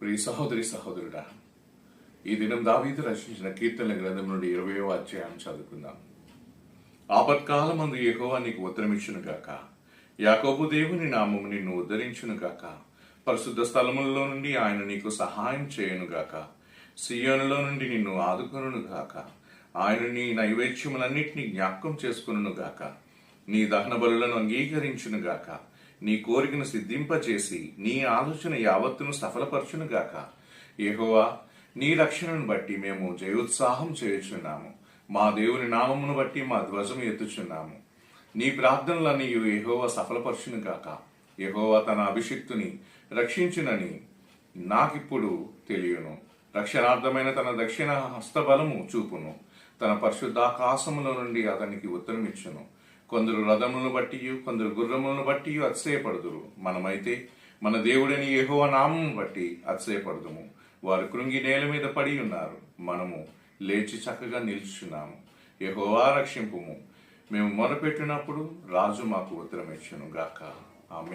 ప్రియ సహోదరి సహోదరుడా ఈ దినం దావీదు రచించిన కీర్తనల గ్రంథం నుండి ఇరవయో అధ్యాయం చదువుకుందాం. ఆపత్కాలమందు యెహోవా నీకు ఉత్తరమిచ్చును గాక. యాకోబు దేవుని నామము నిన్ను ఉద్ధరించును గాక. పరిశుద్ధ స్థలములలో నుండి ఆయన నీకు సహాయం చేయను గాక. సియోనులో నుండి నిన్ను ఆదుకొనును గాక. ఆయన నీ నైవేద్యములన్నింటినీ జ్ఞాపకం చేసుకును గాక. నీ దహన బలులను అంగీకరించును గాక. నీ కోరికను సిద్ధింపచేసి నీ ఆలోచన యావత్తును సఫలపరచునుగాక. ఏహోవా నీ రక్షణను బట్టి మేము జయోత్సాహం చేయుచున్నాము. మా దేవుని నామమును బట్టి మా ధ్వజం ఎత్తుచున్నాము. నీ ప్రార్థనలన్నీ యెహోవా సఫలపరచునుగాక. గాక తన అభిషిక్తుని రక్షించునని నాకిప్పుడు తెలియను. రక్షణార్థమైన తన దక్షిణ హస్తబలము చూపును. తన పరిశుద్ధాకాశముల నుండి అతనికి ఉత్తరమిచ్చును. కొందరు రథములను బట్టి కొందరు గుర్రములను బట్టి అతిశయపడుదురు. మనమైతే మన దేవుడిని యహో నామము బట్టి అతిశయపడదుము. వారు కృంగి నేల మీద పడి ఉన్నారు. మనము లేచి చక్కగా నిల్చున్నాము. యహోవా రక్షింపుము. మేము మొరపెట్టినప్పుడు రాజు మాకు ఉత్తరం ఇచ్చును గాక ఆమె